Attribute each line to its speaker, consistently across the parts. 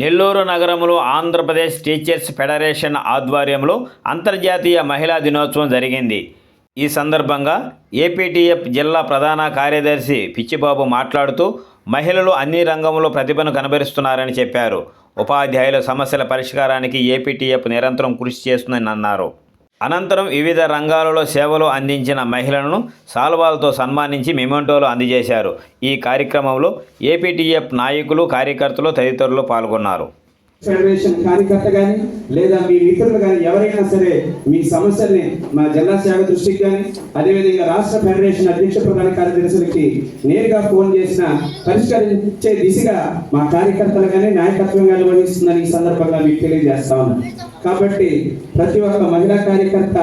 Speaker 1: నెల్లూరు నగరంలో Andhra Pradesh teachers federation ఆధ్వర్యంలో అంతర్జాతీయ మహిళా దినోత్సవం జరిగింది. ఈ సందర్భంగా ఏపీటీఎఫ్ జిల్లా ప్రధాన కార్యదర్శి పిచ్చిబాబు మాట్లాడుతూ మహిళలు అన్ని రంగంలో ప్రతిభను కనబరుస్తున్నారని చెప్పారు. ఉపాధ్యాయుల సమస్యల పరిష్కారానికి ఏపీటీఎఫ్ నిరంతరం కృషి చేస్తుందని అన్నారు. అనంతరం వివిధ రంగాలలో సేవలు అందించిన మహిళలను సాల్వాలతో సన్మానించి మెమెంటోలు అందజేశారు. ఈ కార్యక్రమంలో ఏపీటీఎఫ్ నాయకులు కార్యకర్తలు తదితరులు పాల్గొన్నారు.
Speaker 2: ఫెడరేషన్ కార్యకర్త కానీ లేదా మీ మిత్రులు కానీ ఎవరైనా సరే మీ సమస్యల్ని మా జిల్లా శాఖ దృష్టికి కానీ అదేవిధంగా రాష్ట్ర ఫెడరేషన్ అధ్యక్ష ప్రధాన కార్యదర్శులకి నేరుగా ఫోన్ చేసిన పరిష్కరించే దిశగా మా కార్యకర్తలు కానీ నాయకత్వం కానీ వహిస్తుందని ఈ సందర్భంగా మీకు తెలియజేస్తా ఉన్నాను. కాబట్టి ప్రతి ఒక్క మహిళా కార్యకర్త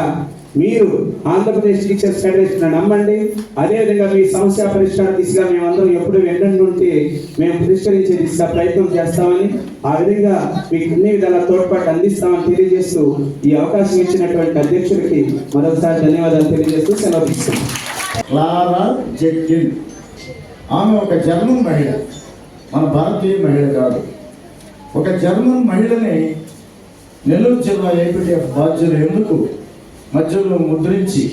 Speaker 2: మీరు ఆంధ్రప్రదేశ్ టీచర్స్ ఫెడరేషన్ నమ్మండి. అదేవిధంగా మీ సమస్య పరిష్కార దిశగా మేమందరం ఎప్పుడు వెంటనే ఉంటే మేము పరిష్కరించే దిశగా ప్రయత్నం చేస్తామని ఆ విధంగా మీకు అన్ని విధాల తోడ్పాటు అందిస్తామని తెలియజేస్తూ ఈ అవకాశం ఇచ్చినటువంటి అధ్యక్షుడికి మరోసారి ధన్యవాదాలు తెలియజేస్తూ సెలవు తీసుకుంటాం
Speaker 3: ఆమె ఒక జర్మన్ మహిళ మన భారతీయ మహిళ కాదు. ఒక జర్మన్ మహిళని నెల్లూరు జిల్లా ఏపీటీఎఫ్ బాధ్యులు ఎందుకు మధ్యలో ముద్రించి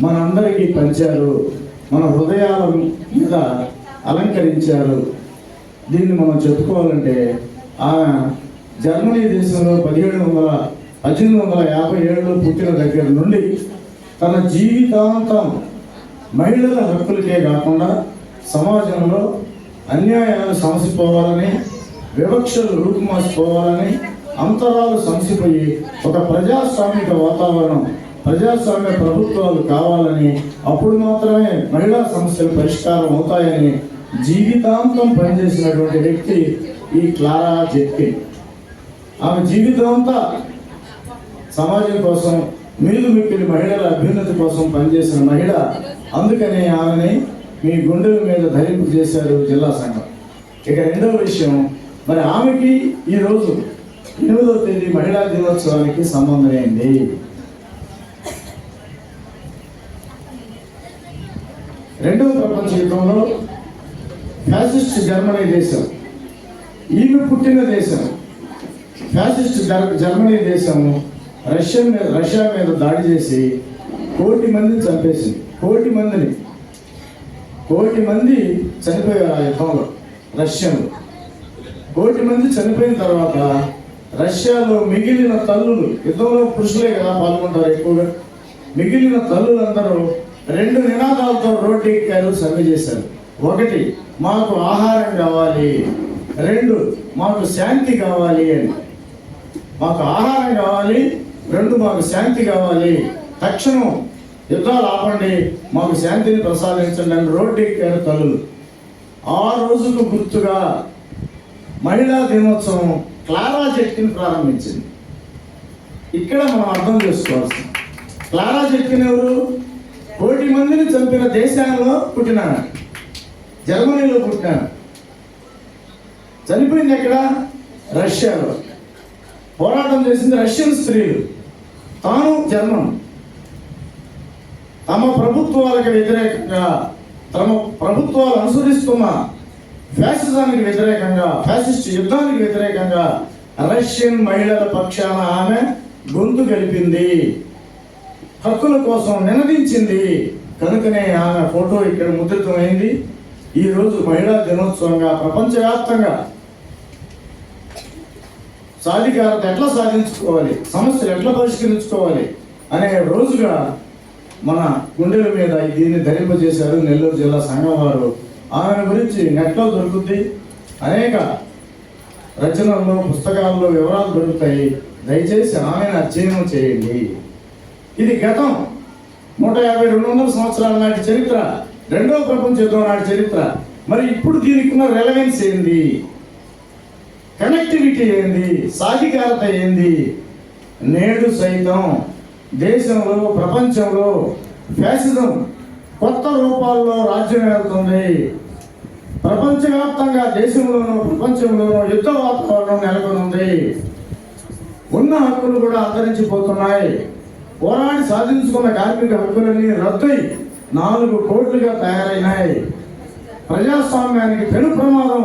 Speaker 3: మనందరికీ పంచారు. మన హృదయాల మీద అలంకరించారు. దీన్ని మనం చెప్పుకోవాలంటే ఆ జర్మనీ దేశంలో పదిహేడు వందల పద్దెనిమిది వందల యాభై ఏడులో పుట్టిన దగ్గర నుండి తన జీవితాంతం మహిళల హక్కులకే కాకుండా సమాజంలో అన్యాయాలు సమసిపోవాలని వివక్షలు రూపుమాసిపోవాలని అంతరాలు సమసిపోయి ఒక ప్రజాస్వామిక వాతావరణం ప్రజాస్వామ్య ప్రభుత్వాలు కావాలని అప్పుడు మాత్రమే మహిళా సమస్యలు పరిష్కారం అవుతాయని జీవితాంతం పనిచేసినటువంటి వ్యక్తి ఈ క్లారా జెట్కిన్ ఆమె జీవితమంతా సమాజం కోసం మీరు మిక్కిలి మహిళల అభ్యున్నతి కోసం పనిచేసిన మహిళ. అందుకనే ఆమెని మీ గుండెల మీద ధరింపు చేశారు జిల్లా సంఘం. ఇక రెండవ విషయం మరి ఆమెకి ఈరోజు ఎనిమిదవ తేదీ మహిళా దినోత్సవానికి సంబంధం రెండవ ప్రపంచ యుద్ధంలో ఫ్యాసిస్ట్ జర్మనీ దేశం ఈమె పుట్టిన దేశం ఫ్యాసిస్ట్ జర్మనీ దేశము రష్యా మీద రష్యా మీద దాడి చేసి కోటి మందిని చంపేసింది. కోటి మందిని. కోటి మంది చనిపోయారు ఆ యుద్ధంలో రష్యాలో. కోటి మంది చనిపోయిన తర్వాత రష్యాలో మిగిలిన తల్లులు యుద్ధంలో పురుషులే కదా పాల్గొంటారు ఎక్కువగా. మిగిలిన తల్లులందరూ రెండు నినాదాలతో రోడ్డు ఎక్కారు సమ్మె చేశారు. ఒకటి మాకు ఆహారం కావాలి. రెండు మాకు శాంతి కావాలి అని. మాకు ఆహారం కావాలి రెండు మాకు శాంతి కావాలి. తక్షణం యుద్ధాలు ఆపండి మాకు శాంతిని ప్రసాదించండి అని రోడ్డు ఎక్కారు తల్లులు. ఆ రోజుకు గుర్తుగా మహిళా దినోత్సవం క్లారా జట్కిని ప్రారంభించింది. ఇక్కడ మనం అర్థం చేసుకోవాల్సింది. క్లారా జట్కిన్ ఎవరు? కోటి మందిని చంపిన దేశాల్లో పుట్టినాను జర్మనీలో పుట్టినాను చనిపోయింది ఎక్కడ? రష్యాలో. పోరాటం చేసింది రష్యన్ స్త్రీలు. తాను జర్మన్. తమ ప్రభుత్వాలకు వ్యతిరేకంగా తమ ప్రభుత్వాలు అనుసరిస్తున్న ఫ్యాసిజానికి వ్యతిరేకంగా ఫ్యాసిస్ట్ యుద్ధానికి వ్యతిరేకంగా రష్యన్ మహిళల పక్షాన ఆమె గొంతు గడిపింది హక్కుల కోసం నినదించింది. కనుకనే ఆమె ఫోటో ఇక్కడ ముద్రితమైంది. ఈ రోజు మహిళా దినోత్సవంగా ప్రపంచవ్యాప్తంగా సాధికారత ఎట్లా సాధించుకోవాలి? సమస్యలు ఎట్లా పరిష్కరించుకోవాలి? అనే రోజుగా మన గుండెల మీద దీన్ని ధరింపజేశారు నెల్లూరు జిల్లా సంఘం వారు. ఆమె గురించి నెట్లో దొరుకుతుంది అనేక రచనల్లో పుస్తకాల్లో వివరాలు దొరుకుతాయి. దయచేసి ఆమెను అధ్యయనం చేయండి. ఇది గతం. నూట యాభై రెండు వందల సంవత్సరాల నాటి చరిత్ర. రెండవ ప్రపంచ యుద్ధం నాటి చరిత్ర. మరి ఇప్పుడు దీనికి ఉన్న రెలవెన్స్ ఏంది? కనెక్టివిటీ ఏంది? సాధికారత ఏంది? నేడు సైతం దేశంలో ప్రపంచంలో ఫ్యాసిజం కొత్త రూపాల్లో రాజ్యం వెళ్తుంది ప్రపంచవ్యాప్తంగా దేశంలోనూ ప్రపంచంలోనూ యుద్ధ వాతావరణం నెలకొనుంది. ఉన్న హక్కులు కూడా అంతరించిపోతున్నాయి. పోరాడి సాధించుకున్న కార్మిక హక్కులన్నీ రద్దయి నాలుగు కోట్లుగా తయారైనాయి. ప్రజాస్వామ్యానికి పెను ప్రమాదం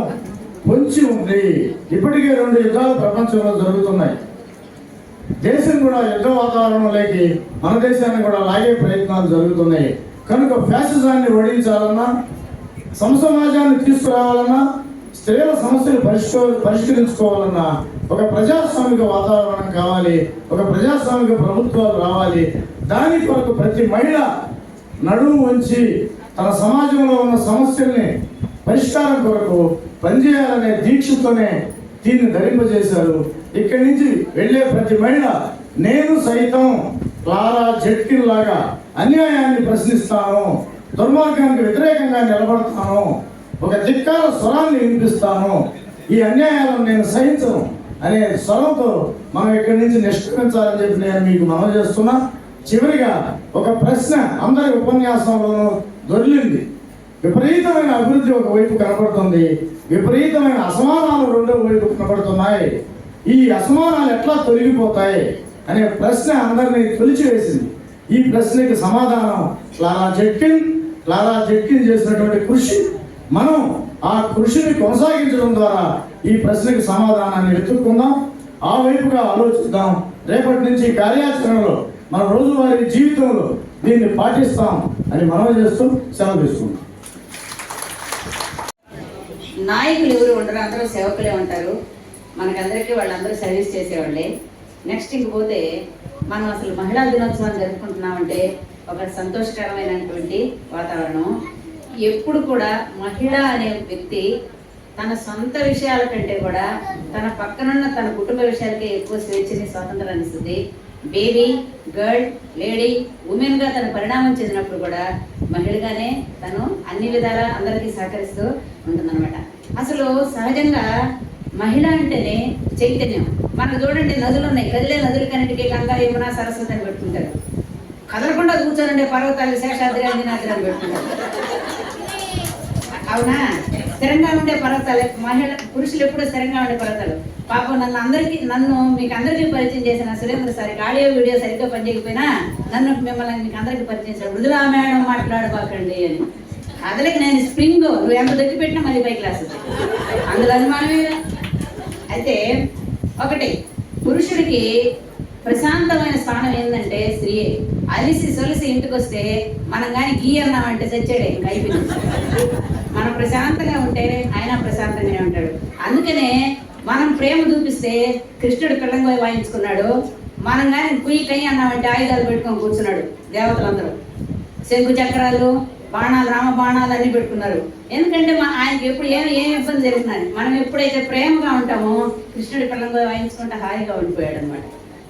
Speaker 3: పొంచి ఉంది. ఇప్పటికే రెండు యుద్ధాలు ప్రపంచంలో జరుగుతున్నాయి. దేశం కూడా యుద్ధ వాతావరణంలోకి మన దేశాన్ని కూడా లాగే ప్రయత్నాలు జరుగుతున్నాయి. కనుక ఫ్యాసిజాన్ని ఓడించాలన్నా సమసమాజాన్ని తీసుకురావాలన్నా స్త్రీల సమస్యలు పరిష్కో పరిష్కరించుకోవాలన్నా ఒక ప్రజాస్వామిక వాతావరణం కావాలి ఒక ప్రజాస్వామిక ప్రభుత్వాలు రావాలి. దాని కొరకు ప్రతి మహిళ నడుము ఉంచి తన సమాజంలో ఉన్న సమస్యల్ని పరిష్కారం కొరకు పనిచేయాలనే దీక్షతోనే దీన్ని ధరింపజేశారు. ఇక్కడి నుంచి వెళ్ళే ప్రతి మహిళ నేను సైతం క్లారా జట్కిన్ లాగా అన్యాయాన్ని ప్రశ్నిస్తాను దుర్మార్గానికి వ్యతిరేకంగా నిలబడతాను ఒక ధిక్కార స్వరాన్ని వినిపిస్తాను. ఈ అన్యాయాలను నేను సహించను అనే స్వరంతో మనం ఇక్కడి నుంచి నిష్క్రమించాలని చెప్పి నేను మీకు మనవి చేస్తున్నా. చివరిగా ఒక ప్రశ్న అందరి ఉపన్యాసంలోనూ దొరిలింది విపరీతమైన అభివృద్ధి ఒక వైపు కనబడుతుంది విపరీతమైన అసమానాలు రెండో వైపు కనబడుతున్నాయి ఈ అసమానాలు ఎట్లా తొలగిపోతాయి అనే ప్రశ్న అందరినీ తొలిచివేసింది. ఈ ప్రశ్నకి సమాధానం లాలా జట్కిన్. లాలా జెట్కిన్ చేసినటువంటి కృషి మనం ఆ కృషిని కొనసాగించడం ద్వారా ఈ ప్రశ్నకి సమాధానాన్ని వెతుక్కుందాం ఆ వైపుగా ఆలోచిద్దాం. రేపటి నుంచి కార్యాచరణలో మన రోజువారీ జీవితంలో దీన్ని పాటిస్తాం అని మనం చేస్తూ సెలవు తీసుకుంటాం
Speaker 4: నాయకులు ఎవరు ఉండరు అందరూ సేవకులే ఉంటారు. మనకందరికీ వాళ్ళందరూ సర్వీస్ చేసేవాళ్ళే. నెక్స్ట్ ఇంకపోతే మనం అసలు మహిళా దినోత్సవాన్ని జరుపుకుంటున్నామంటే ఒక సంతోషకరమైనటువంటి వాతావరణం. ఎప్పుడు కూడా మహిళ అనే వ్యక్తి తన సొంత విషయాల కంటే కూడా తన పక్కనున్న తన కుటుంబ విషయాలకే ఎక్కువ స్వేచ్ఛని స్వాతంత్రాన్ని ఇస్తుంది బేబీ గర్ల్ లేడీ ఉమెన్గా తన పరిణామం చెందినప్పుడు కూడా మహిళగానే తను అన్ని విధాలా అందరికీ సహకరిస్తూ ఉంటుందన్నమాట. అసలు సహజంగా మహిళ అంటేనే చైతన్యం. మనం చూడండి నదులు ఉన్నాయి. కదిలే నదులు కన్నిటికీ గంగా యమున సరస్వతి అని పెట్టుకుంటారు. కదలకుండా కూర్చోనండి పర్వతాలు శేషాద్రి అంజనాద్రి అని పెట్టుకుంటారు. అవునా? స్థిరంగా ఉండే పర్వతాలు. మహిళ పురుషులు ఎప్పుడూ స్థిరంగా ఉండే పర్వతాలు. పాపం నన్ను అందరికీ నన్ను మీకు అందరికీ పరిచయం చేసిన సురేంద్ర సార్ ఆడియో వీడియో సరిగ్గా పనిచేయకపోయినా నన్ను మిమ్మల్ని మీకు అందరికీ పరిచయం చేశారు. మృదులా మేడం మాట్లాడబాకండి అని. అదలకి నేను స్ప్రింగ్ నువ్వు ఎంత దగ్గర పెట్టినా మళ్ళీ పై క్లాస్ అందులో అనుమానమే అయితే ఒకటి పురుషుడికి ప్రశాంతమైన స్థానం ఏంటంటే స్త్రీ. అలిసి సొలిసి ఇంటికి వస్తే మనం కానీ గీ అన్నామంటే చచ్చాడే ఇంకా అయిపోయింది. మనం ప్రశాంతంగా ఉంటే ఆయన ప్రశాంతంగానే ఉంటాడు. అందుకనే మనం ప్రేమ చూపిస్తే కృష్ణుడు పిల్లంగోయి వాయించుకున్నాడు. మనం కానీ కుయ్యి కయ్యి అన్నామంటే ఆయుధాలు పెట్టుకొని కూర్చున్నాడు దేవతలందరూ. శంకు చక్రాలు బాణాలు రామ బాణాలు అన్ని పెట్టుకున్నారు. ఎందుకంటే మా ఆయనకి ఎప్పుడు ఏం ఏం ఇబ్బంది జరుగుతుంది? మనం ఎప్పుడైతే ప్రేమగా ఉంటామో కృష్ణుడి పిల్లంగా వాయించుకుంటే హాయిగా ఉండిపోయాడు అనమాట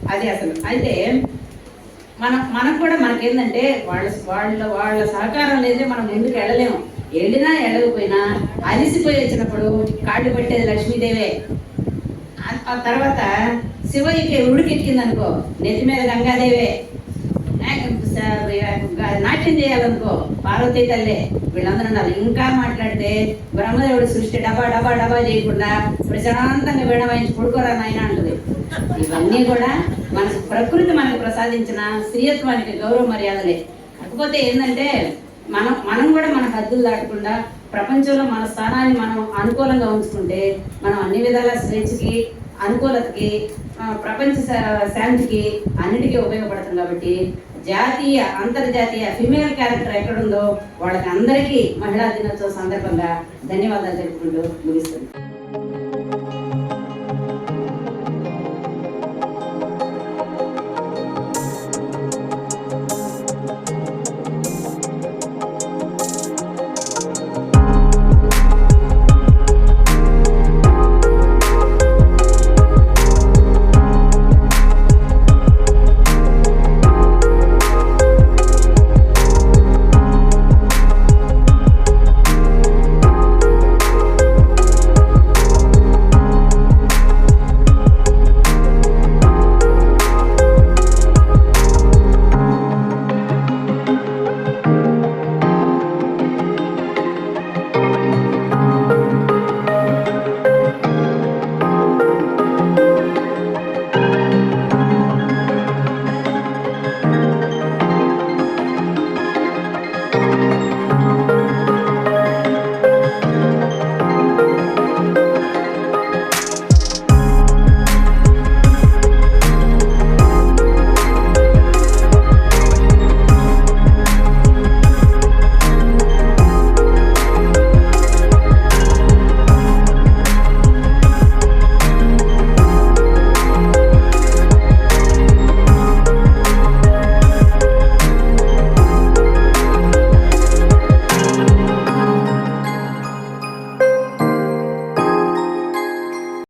Speaker 4: అది అసలు. అయితే మనం మనకు కూడా మనకేందంటే వాళ్ళ వాళ్ళ వాళ్ళ సహకారం లేదే మనం ముందుకు వెళ్ళలేము. వెళ్ళినా వెళ్ళకపోయినా అలిసిపోయి వచ్చినప్పుడు కాళ్ళు పెట్టేది లక్ష్మీదేవే. ఆ- తర్వాత శివయ్యకి ఉడికెక్కింది అనుకో నెత్తి మీద గంగాదేవే. నాట్యం చేయాలనుకో పార్వతీ తల్లే వీళ్ళందరూ ఉన్నారు. ఇంకా మాట్లాడితే బ్రహ్మదేవుడు సృష్టి డబా డబా డబా చేయకుండా ప్రశాంతంగా వీణవాయించి పడుకోరా నాయన అంటుంది. ఇవన్నీ కూడా మన ప్రకృతి మనకు ప్రసాదించిన స్త్రీయత్వానికి గౌరవ మర్యాదలే. కాకపోతే ఏంటంటే మనం మనం కూడా మన హద్దులు దాటకుండా ప్రపంచంలో మన స్థానాన్ని మనం అనుకూలంగా ఉంచుకుంటే మనం అన్ని విధాల స్వేచ్ఛకి అనుకూలతకి ప్రపంచ శాంతికి అన్నిటికీ ఉపయోగపడుతుంది కాబట్టి జాతీయ అంతర్జాతీయ ఫిమేల్ క్యారెక్టర్ ఎక్కడుందో వాళ్ళకి అందరికీ మహిళా దినోత్సవం సందర్భంగా ధన్యవాదాలు తెలుపుకుంటూ ముగిస్తుంది